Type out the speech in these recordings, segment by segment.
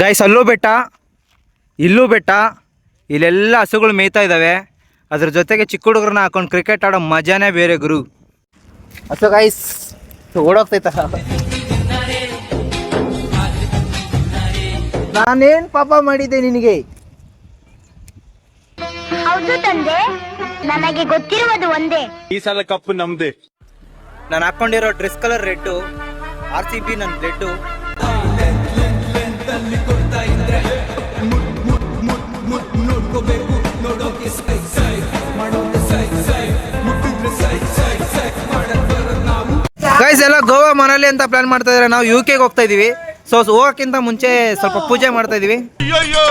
Guys ಅಲ್ಲೂ ಬೆಟ್ಟ ಇಲ್ಲೂ ಬೆಟ್ಟ ಇಲ್ಲೆಲ್ಲ ಹಸುಗಳು ಮೇಯ್ತಾ ಇದ್ದಾವೆ ಅದ್ರ ಜೊತೆಗೆ ಚಿಕ್ಕ ಹುಡುಗರನ್ನ ಹಾಕೊಂಡು ಕ್ರಿಕೆಟ್ ಆಡೋ ಮಜಾನೇ ಬೇರೆ ಗುರು. ಹಸು ಗಾಯ್ಸ್ ಓಡೋಗ್ತೈತ. ನಾನೇನ್ ಪಾಪ ಮಾಡಿದ್ದೆ ನಿನಗೆ? ಹೌದು ತಂದೆ ನನಗೆ ಗೊತ್ತಿರುವುದು ಒಂದೇ. ಈ ಸಲ ಕಪ್ಪು ನಮ್ದೇ. ನಾನು ಹಾಕೊಂಡಿರೋ dress colour red R C B ನನ್ನ ಬ್ಲೆಡ್ಡು ಎಲ್ಲ ಗೋವಾ ಮನಾಲಿ ಅಂತ ಪ್ಲಾನ್ ಮಾಡ್ತಾ ಇದ್ದಾರೆ ನಾವು ಯು ಕೆಗೆ ಹೋಗ್ತಾ ಇದೀವಿ. ಸೊ ಹೋಗೋಕ್ಕಿಂತ ಮುಂಚೆ ಸ್ವಲ್ಪ ಪೂಜೆ ಮಾಡ್ತಾ ಇದೀವಿ. ಅಯ್ಯೋ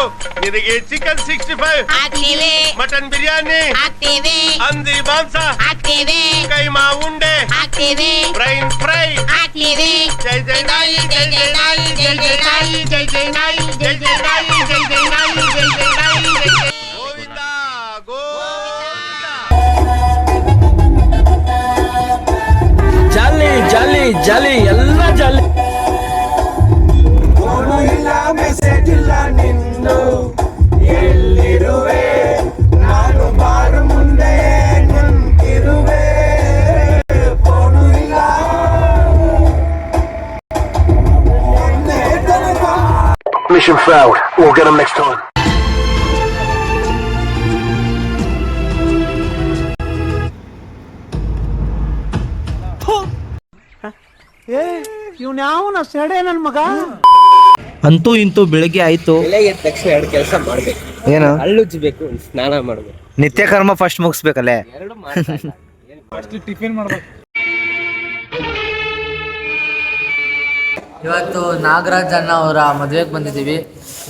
ನಿನಗೆ ಚಿಕನ್ ಸಿಕ್ಸ್ಟಿ ಫೈವ್ ಹಾಕ್ತೇವೆ ಮಟನ್ ಬಿರಿಯಾನಿ ಹಾಕ್ತೀವಿ ಹಂದಿ ಮಾಂಸ ಹಾಕ್ತೇವೆ ಕೈಮಾ ಉಂಡೆ ಹಾಕ್ತೀವಿ ಬ್ರೈನ್ ಫ್ರೈ ಹಾಕ್ತೀವಿ ಜೈ ಜೈ ನಾಯಿ ಜೈ ಜೈ ನಾಯಿ ಜೈ ಜೈ ನಾಯಿ ಜೈ ಜೈ ನಾಯಿ ಜೈ ಜಾಲಿ ಜಾಲಿ ಎಲ್ಲ ಜಾಲಿ Mission failed. We'll get them next time. ಅಂತೂ ಇಂತೂ ಬೆಳಿಗ್ಗೆ ಆಯ್ತು. ಬೆಳಗ್ಗೆ ತಕ್ಷಣ ಎರಡು ಕೆಲಸ ಮಾಡ್ಬೇಕು. ಏನು? ಹಲ್ಲುಜ್ಬೇಕು ಸ್ನಾನ ಮಾಡ್ಬೇಕು. ನಿತ್ಯ ಕರ್ಮ ಫಸ್ಟ್ ಮುಗಿಸ್ಬೇಕಲ್ಲೇ? ಎರಡು ಮಾಡ್ಬೇಕು? ಇವತ್ತು ನಾಗರಾಜ್ ಅಣ್ಣ ಅವರ ಮದುವೆಗೆ ಬಂದಿದ್ದೀವಿ.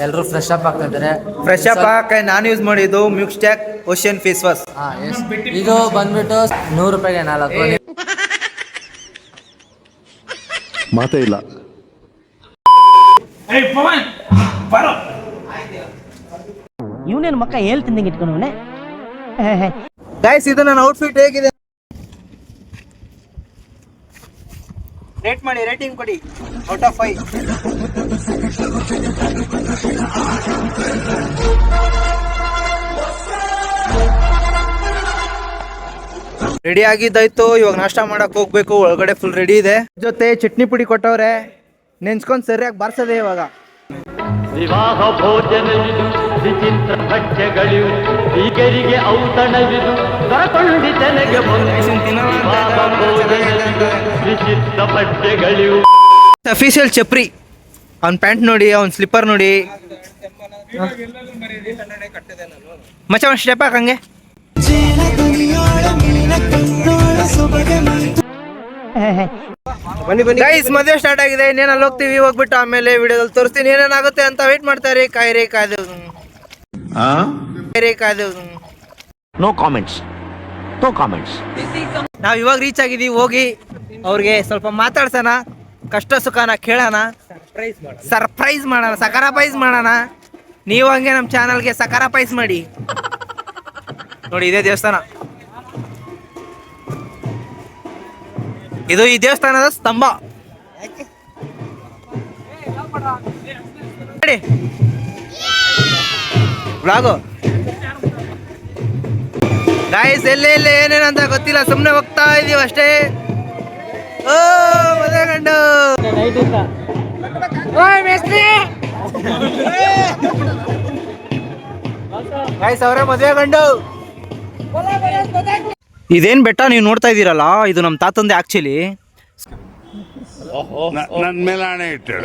ಎಲ್ಲರೂ ಫ್ರೆಶ್ ಅಪ್ ಆಗ್ತಾ ಇದ್ದಾರೆ. ಫ್ರೆಶ್ ಅಪ್ ಹಾಕಿ ನಾನು ಯೂಸ್ ಮಾಡಿದ್ದು ಮ್ಯೂಕ್ಸ್ಟ್ಯಾಕ್ ಓಷಿಯನ್ ಫೇಸ್ ವಾಶ್ ಹಾ, yes. ಇದು ಬಂದ್ಬಿಟ್ಟು ನೂರು ರೂಪಾಯಿಗೆ ನಾಲ್ಕು. ಮಾತೇ ಇಲ್ಲ. ಇವನೇನು ಮಕ್ಕ ಇಟ್ಕೊಂಡು ಇಟ್ಕೊಂಡವನೆ ಗೈಸ್ ಇದು ನನ್ನ ಔಟ್ಫಿಟ್ ಹೇಗಿದೆ? ರೇಟ್ ಮಾಡಿ ರೇಟಿಂಗ್ ಕೊಡಿ. ಔಟ್ ಆಫ್ ಫೈವ್ ರೆಡಿ ಆಗಿದ್ದಾಯ್ತು. ಇವಾಗ ನಾಷ್ಟ ಮಾಡಕ್ ಹೋಗ್ಬೇಕು. ಒಳಗಡೆ ಫುಲ್ ರೆಡಿ ಇದೆ. ಜೊತೆ ಚಟ್ನಿ ಪುಡಿ ಕೊಟ್ಟವ್ರೆ. ನೆನ್ಸ್ಕೊಂಡ್ ಸರಿಯಾಗಿ ಬಾರ್ಸದೆ ಇವಾಗ. ವಿವಾಹ ಭೋಜನವಿದು ವಿಚಿತ್ರ ಭಕ್ಷ್ಯಗಳಿವು ಈಗರಿಗೆ ಔತಣವಿದು ವಿಚಿತ್ರ ಭಕ್ಷ್ಯಗಳಿವು. ಅಫಿಷಿಯಲ್ ಚಪ್ರಿ ಅವ್ನ ಪ್ಯಾಂಟ್ ನೋಡಿ ಅವ್ನ ಸ್ಲಿಪ್ಪರ್ ನೋಡಿ. ಮಚ್ಚ ಒಂದು ಸ್ಟೆಪ್ ಹಾಕಂಗೆ ಗೈಸ್ ಮದುವೆ ಸ್ಟಾರ್ಟ್ ಆಗಿದೆ. ಇನ್ನೇನು ಅಲ್ಲಿ ಹೋಗ್ತೀವಿ ಹೋಗ್ಬಿಟ್ಟು ಆಮೇಲೆ ವಿಡಿಯೋದಲ್ಲಿ ತೋರಿಸ್ತೀನಿ. ಏನೇನಾಗುತ್ತೆ ಅಂತ ವೇಟ್ ಮಾಡ್ತಾರೆ ಕಾಯ್ರಿ ಕಾಯ್ದು ಕಾಯ್ರಿ ಕಾಯ್ದು ನೋ ಕಾಮೆಂಟ್ಸ್ ನೋ ಕಾಮೆಂಟ್ಸ್ ನಾವು ಇವಾಗ ರೀಚ್ ಆಗಿದೀವಿ ಹೋಗಿ ಅವ್ರಿಗೆ ಸ್ವಲ್ಪ ಮಾತಾಡ್ಸೋಣ. ಕಷ್ಟ ಸುಖನ ಕೇಳೋಣ. ಸರ್ಪ್ರೈಸ್ ಮಾಡೋಣ. ಸಕರಪೈಸ್ ಮಾಡೋಣ. ನೀವು ಹಂಗೆ ನಮ್ಮ ಚಾನಲ್ಗೆ ಸಕರಪೈಸ್ ಮಾಡಿ. ನೋಡಿ ಇದೇ ದೇವಸ್ಥಾನ. ಇದು ಈ ದೇವಸ್ಥಾನದ ಸ್ತಂಭ. ನೋಡಿ. ಬ್ಲಾಗು. ಗಾಯ್ಸ್ ಎಲ್ಲೇ ಎಲ್ಲೇ ಏನೇನಂತ ಗೊತ್ತಿಲ್ಲ ಸುಮ್ಮನೆ ಹೋಗ್ತಾ ಇದೀವಿ ಅಷ್ಟೇ. ಓ ಮದುವೆ ಗಂಡು. ಗಾಯಸ್ ಅವರೇ ಮದುವೆ ಗಂಡು. ಇದೇನ್ ಬೆಟ್ಟ ನೀವು ನೋಡ್ತಾ ಇದ್ದೀರಲ್ಲ? ಇದು ನಮ್ಮ ತಾತಂದೆ ಆಕ್ಚುಲಿ ನನ್ನ ಮೇಲೆ ಹಣೆ ಇಟ್ಟು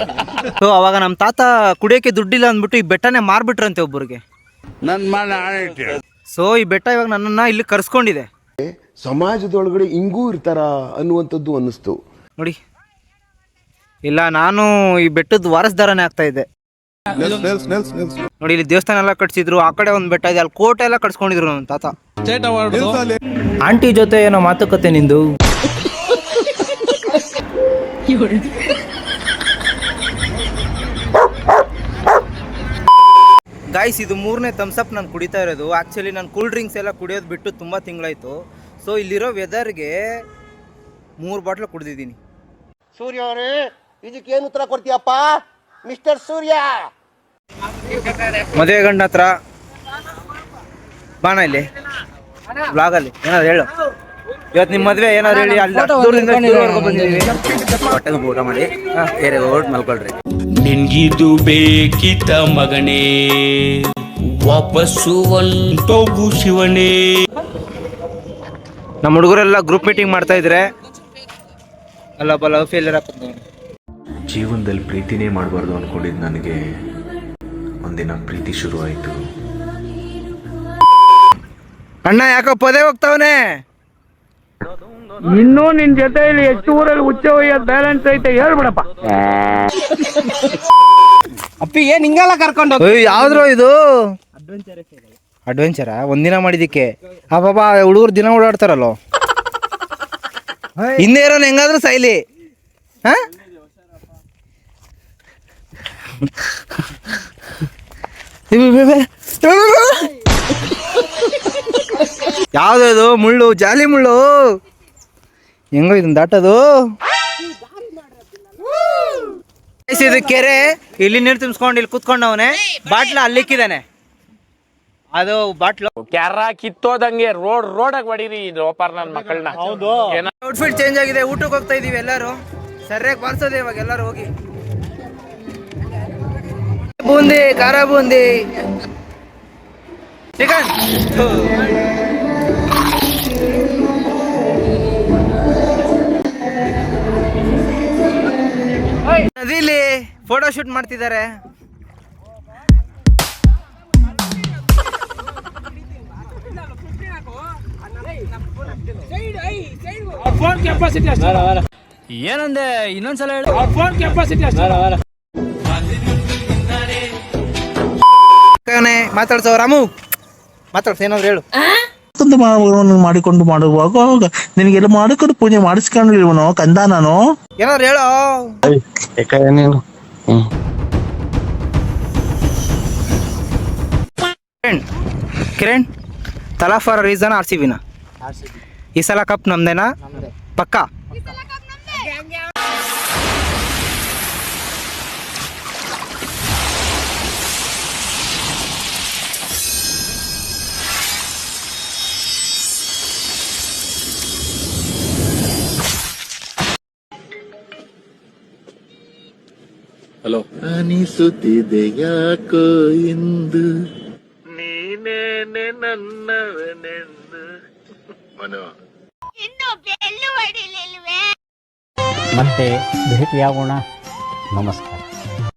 ಸೊ ಅವಾಗ ನಮ್ಮ ತಾತ ಕುಡಿಯೋಕೆ ದುಡ್ಡಿಲ್ಲ ಅಂದ್ಬಿಟ್ಟು ಈ ಬೆಟ್ಟನೇ ಮಾರ್ಬಿಟ್ರಂತೆ ಒಬ್ಬರಿಗೆ. ನನ್ನ ಮೇಲೆ ಹಣೆ ಇಟ್ಟು ಸೊ ಈ ಬೆಟ್ಟ ಇವಾಗ ನನ್ನನ್ನು ಇಲ್ಲಿ ಕರ್ಸ್ಕೊಂಡಿದೆ. ಸಮಾಜದೊಳಗಡೆ ಹಿಂಗೂ ಇರ್ತಾರ ಅನ್ನುವಂಥದ್ದು ಅನ್ನಿಸ್ತು. ನೋಡಿ. ಇಲ್ಲ ನಾನು ಈ ಬೆಟ್ಟದ ವಾರಸ್ದಾರನೇ ಆಗ್ತಾ ಇದ್ದೆ. ನೋಡಿ ಇಲ್ಲಿ ದೇವಸ್ಥಾನ ಎಲ್ಲ ಕಟ್ಸಿದ್ರು. ಆ ಕಡೆ ಒಂದ್ ಬೆಟ್ಟ ಇದೆ ಅಲ್ಲಿ ಕೋಟೆ ಎಲ್ಲ ಕಟ್ಸ್ಕೊಂಡಿದ್ರು ನನ್ನ ತಾತ. ಆಂಟಿ ಜೊತೆ ಏನೋ ಮಾತುಕತೆ ನಿಂದು? ಗಾಯ್ಸ್ ಇದು ಮೂರನೇ ಅಪ್ ನಾನು ಕುಡಿತಾ ಇರೋದು. ಆ್ಯಕ್ಚುಲಿ ನಾನು ಕೂಲ್ ಡ್ರಿಂಕ್ಸ್ ಎಲ್ಲ ಕುಡಿಯೋದು ಬಿಟ್ಟು ತುಂಬ ತಿಂಗಳಾಯ್ತು. ಸೊ ಇಲ್ಲಿರೋ ವೆದರ್ಗೆ ಮೂರು ಬಾಟ್ಲು ಕುಡಿದಿದ್ದೀನಿ. ಸೂರ್ಯ ಅವರೇ ಇದಕ್ಕೇನು ಉತ್ತರ ಕೊಡ್ತೀಯಪ್ಪ? ಮಿಸ್ಟರ್ ಸೂರ್ಯ! ಮದುವೆ ಗಂಡ ಹತ್ರ ಬಾಣ ಇಲ್ಲಿ. ಬ್ಲಾಗಲ್ಲಿ. ಏನಾದ್ರು ಹೇಳು. ಇವತ್ತು ನಿಮ್ಮ ಮದುವೆ ಏನಾದ್ರು ಹೇಳಿ ಅಲ್ಲಿ ದೂರದಿಂದ ಒಂದು ಬಂದಿದ್ದೀವಿ. ಹೊಟ್ಟೆಗೆ ಊಟ ಮಾಡಿ. ಬೇರೆ ಹೊರಟು ಮಲ್ಕೊಳ್ರಿ. ನಿನ್ಗಿದು ಬೇಕಿತ ಮಗನೇ. ವಾಪಸ್ಸು ಒಂಟೋಗು ಶಿವನೇ. ನಮ್ಮ ಹುಡುಗರೆಲ್ಲ ಗ್ರೂಪ್ ಮೀಟಿಂಗ್ ಮಾಡ್ತಾ ಇದ್ರೆ ಅಲ್ಲ ಬಲ ಫೇಲಿಯರ್ ಹಾಕಿದ್ನು ಜೀವನದಲ್ಲಿ ಪ್ರೀತಿನೇ ಮಾಡಬಾರ್ದು ಅನ್ಕೊಂಡಿದ್ದು ನನಗೆ. ಒಂದಿನ ಪ್ರೀತಿ ಶುರುವಾಯಿತು. ಅಣ್ಣ ಯಾಕೋ ಪದೇ ಹೋಗ್ತಾವನೆ? ಇನ್ನೂ ನಿನ್ ಜೊತೆಯಲ್ಲಿ ಎಷ್ಟು ಊರಲ್ಲಿ ಉಚ್ಚ ಒಯ್ಯೋದ್ ಬ್ಯಾಲೆನ್ಸ್ ಐತೆ ಹೇಳ್ಬಿಡಪ್ಪ. ಅಪ್ಪಿ ಏನ್ ಹಿಂಗೆಲ್ಲ ಕರ್ಕೊಂಡು ಯಾವ್ದ್ರ ಇದು? ಅಡ್ವೆಂಚರ ಒಂದಿನ ಮಾಡಿದಿಕ್ಕೆ. ಆ ಬಾಬಾ ಹುಡುಗರು ದಿನ ಓಡಾಡ್ತಾರಲ್ಲೋ? ಹಿಂದೆ ಇರೋನ್ ಹೆಂಗಾದ್ರೂ ಸೈಲಿ ಹಾ? ಯಾವ್ದು ಮುಳ್ಳು ಜಾಲಿ ಮುಳ್ಳು. ಹೆಂಗೋ ಇದನ್ನ ದಾಟೋದು? ಇದು ಕೆರೆ. ಇಲ್ಲಿ ನೀರು ತುಂಬಿಸ್ಕೊಂಡು ಇಲ್ಲಿ ಕುತ್ಕೊಂಡವನೆ. ಬಾಟ್ಲ ಅಲ್ಲಿಕ್ಕಿದಾನೆ ಅದು ಬಾಟ್ಲು. ಕ್ಯಾರ ಕಿತ್ತೋದಂಗೆ ರೋಡ್ ರೋಡಾಗ ಹೊಡೀರಿ ಓಪಾರ್ ನನ್ನ ಮಕ್ಕಳನ್ನ ಹೌದು. ಔಟ್ಫಿಟ್ ಚೇಂಜ್ ಆಗಿದೆ. ಊಟಕ್ಕೆ ಹೋಗ್ತಾ ಇದೀವಿ ಎಲ್ಲರೂ. ಸರಿಯಾಗಿ ಬಾರ್ಸೋದೆ ಇವಾಗ ಎಲ್ಲರೂ ಹೋಗಿ. ಬೂಂದಿ ಖಾರ ಬೂಂದಿ. ಚಿಕನ್ ನದಿಲಿ ಫೋಟೋ ಶೂಟ್ ಮಾಡ್ತಿದ್ದಾರೆ. ಏನಂದೆ ಇನ್ನೊಂದ್ಸಲ ಹೇಳು. ಫೋನ್ ಕೆಪಾಸಿಟಿ ಅಷ್ಟೇ. ಮಾತಾಡ್ಸೋ ರಾಮು. ಮಾತಾಡ್ಸ ಏನಾದ್ರು ಹೇಳು. ಮಾಡಿಕೊಂಡು ಮಾಡುವಾಗ ನಿನಗೆಲ್ಲ ಮಾಡಿಕೊಂಡು ಪೂಜೆ ಮಾಡಿಸ್ಕೊಂಡು ಇವನು ಕಂದ ನಾನು ಏನಾದ್ರು ಹೇಳೋ? ಕಿರಣ್ ಕಿರಣ್ ತಲಾ ಫಾರ್ ರೀಸನ್ ಆರ್ ಸಿ ಬಿನ. ಈ ಸಲ ಕಪ್ ನಮ್ದೇನಾ? ಪಕ್ಕಾ? ಅನಿಸುತ್ತಿದೆ ಯಾಕೋ ಎಂದು ಇನ್ನು ಬೆಲ್ಲು ಹೊಡಿಲಿಲ್ವೇ ಮತ್ತೆ ಭೇಟಿಯಾಗೋಣ. ನಮಸ್ಕಾರ.